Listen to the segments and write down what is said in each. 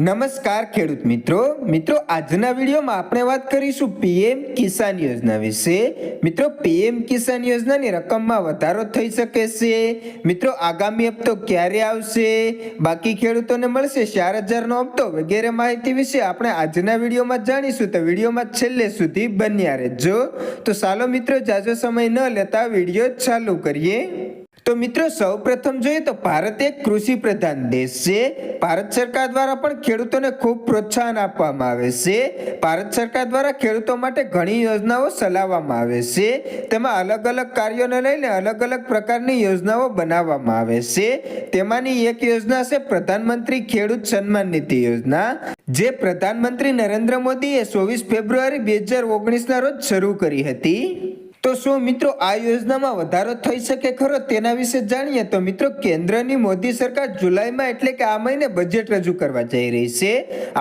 નમસ્કાર ખેડૂત મિત્રો. મિત્રો, આજના વિડીયોમાં આપણે વાત કરીશું પીએમ કિસાન યોજના વિશે. મિત્રો, પીએમ કિસાન યોજનાની રકમમાં વધારો થઈ શકે છે. મિત્રો, આગામી હપ્તો ક્યારે આવશે? બાકી ખેડૂતોને મળશે ચાર હજારનો હપ્તો વગેરે માહિતી વિશે આપણે આજના વિડીયોમાં જાણીશું. તો વિડીયોમાં છેલ્લે સુધી બન્યા રહેજો. તો ચાલો મિત્રો, જાજો સમય ન લેતા વીડિયો ચાલુ કરીએ. તો મિત્રો સૌ પ્રથમ જોઈએ તો ભારત એક કૃષિ પ્રધાન દેશ. છે ભારત સરકાર દ્વારા પણ ખેડૂતોને ખૂબ પ્રોત્સાહન આપવામાં આવે છે. ભારત સરકાર દ્વારા ખેડૂતો માટે ઘણી યોજનાઓ ચલાવવામાં આવે છે. તેમાં અલગ અલગ કાર્યોને લઈને અલગ અલગ પ્રકારની યોજનાઓ બનાવવામાં આવે છે. તેમાંની એક યોજના છે પ્રધાનમંત્રી ખેડૂત સન્માન નિધિ યોજના, જે પ્રધાનમંત્રી નરેન્દ્ર મોદીએ ચોવીસ ફેબ્રુઆરી બે હજાર ઓગણીસના રોજ શરૂ કરી હતી. તો શું મિત્રો આ યોજનામાં વધારો થઈ શકે ખરો તેના વિશે જાણીએ? તો મિત્રો કેન્દ્રની મોદી સરકાર જુલાઈમાં એટલે કે આ મહિને બજેટ રજૂ કરવા જઈ રહી છે.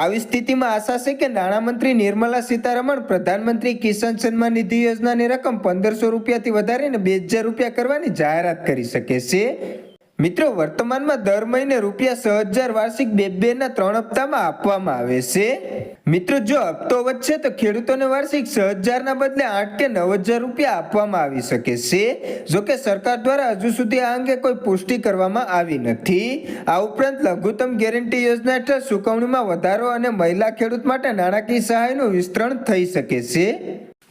આવી સ્થિતિમાં આશા છે કે નાણામંત્રી નિર્મલા સીતારમણ, પ્રધાનમંત્રી કિસાન સન્માન નિધિ યોજનાની રકમ પંદરસો રૂપિયાથી વધારીને બે હજાર રૂપિયા કરવાની જાહેરાત કરી શકે છે. મિત્રો, વર્તમાનમાં દર મહિને રૂપિયા છ હજાર વાર્ષિક બે બે ના ત્રણ હપ્તામાં આપવામાં આવે છે. મિત્રો, જો હપ્તો વધશે તો ખેડૂતોને વાર્ષિક છ હજારના બદલે આઠ કે નવ હજાર રૂપિયા આપવામાં આવી શકે છે. જો કે સરકાર દ્વારા હજુ સુધી આ અંગે કોઈ પુષ્ટિ કરવામાં આવી નથી. આ ઉપરાંત લઘુત્તમ ગેરંટી યોજના હેઠળ ચૂકવણીમાં વધારો અને મહિલા ખેડૂત માટે નાણાકીય સહાયનું વિસ્તરણ થઈ શકે છે.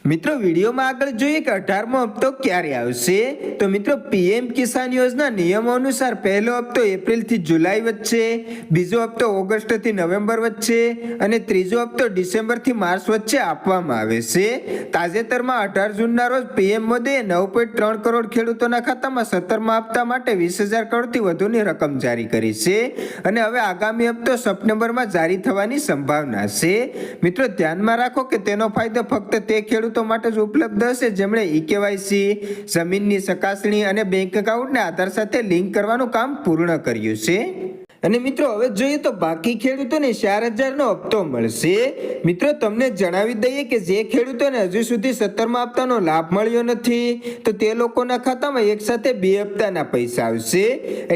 મિત્રો, વિડીયોમાં આગળ જોઈએ કે અઢારમો હપ્તો ક્યારે આવશે? તો મિત્રો, પીએમ કિસાન યોજના નિયમો અનુસાર પહેલો હપ્તો એપ્રિલથી જુલાઈ વચ્ચે, બીજો હપ્તો ઓગસ્ટથી નવેમ્બર વચ્ચે અને ત્રીજો હપ્તો ડિસેમ્બરથી માર્ચ વચ્ચે આપવામાં આવે છે. તાજેતરમાં અઢાર જૂનના રોજ પીએમ મોદીએ નવ પોઈન્ટ ત્રણ કરોડ ખેડૂતોના ખાતામાં સત્તરમા હપ્તા માટે વીસ હજાર કરોડથી વધુની રકમ જારી કરી છે અને હવે આગામી હપ્તો સપ્ટેમ્બરમાં જારી થવાની સંભાવના છે. મિત્રો, ધ્યાનમાં રાખો કે તેનો ફાયદો ફક્ત તે ખેડૂતો માટે જ ઉપલબ્ધ હશે. જેમણે ઈ કેવાયસી, જમીનની ચકાસણી અને બેંક એકાઉન્ટને આધાર સાથે લિંક કરવાનું કામ પૂર્ણ કર્યું છે. અને મિત્રો, હવે જોઈએ તો બાકી ખેડૂતોને ચાર હજારનો હપ્તો મળશે. મિત્રો, તમને જણાવી દઈએ કે જે ખેડૂતોને હજુ સુધી સત્તરમાં હપ્તાનો લાભ મળ્યો નથી, તો તે લોકોના ખાતામાં એક સાથે બે હપ્તાના પૈસા આવશે.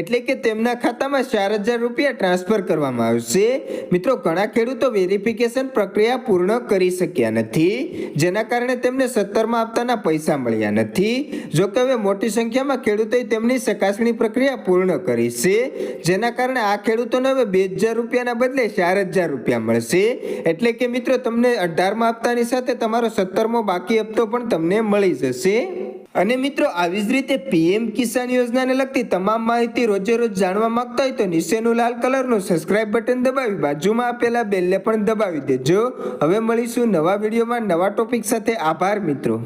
એટલે કે તેમના ખાતામાં ચાર હજાર રૂપિયા ટ્રાન્સફર કરવામાં આવશે. મિત્રો, ઘણા ખેડૂતો વેરિફિકેશન પ્રક્રિયા પૂર્ણ કરી શક્યા નથી, જેના કારણે તેમને સત્તરમાં હપ્તાના પૈસા મળ્યા નથી. જો કે હવે મોટી સંખ્યામાં ખેડૂતોએ તેમની ચકાસણી પ્રક્રિયા પૂર્ણ કરી છે, જેના કારણે આ ખેડૂતોને હવે બે હજાર રૂપિયાના બદલે ચાર હજાર રૂપિયા મળશે. એટલે કે મિત્રો, તમને અઢારમા હપ્તાની સાથે તમારો સત્તરમો બાકી હપ્તો પણ તમને મળી જશે. અને મિત્રો, આવી જ રીતે પીએમ કિસાન યોજનાને લગતી તમામ માહિતી રોજે રોજ જાણવા માંગતા હોય તો નીચેનું લાલ કલરનું સબસ્ક્રાઇબ બટન દબાવી, બાજુમાં આપેલા બેલને પણ દબાવી દેજો. હવે મળીશું નવા વિડીયોમાં નવા ટોપિક સાથે. આભાર મિત્રો.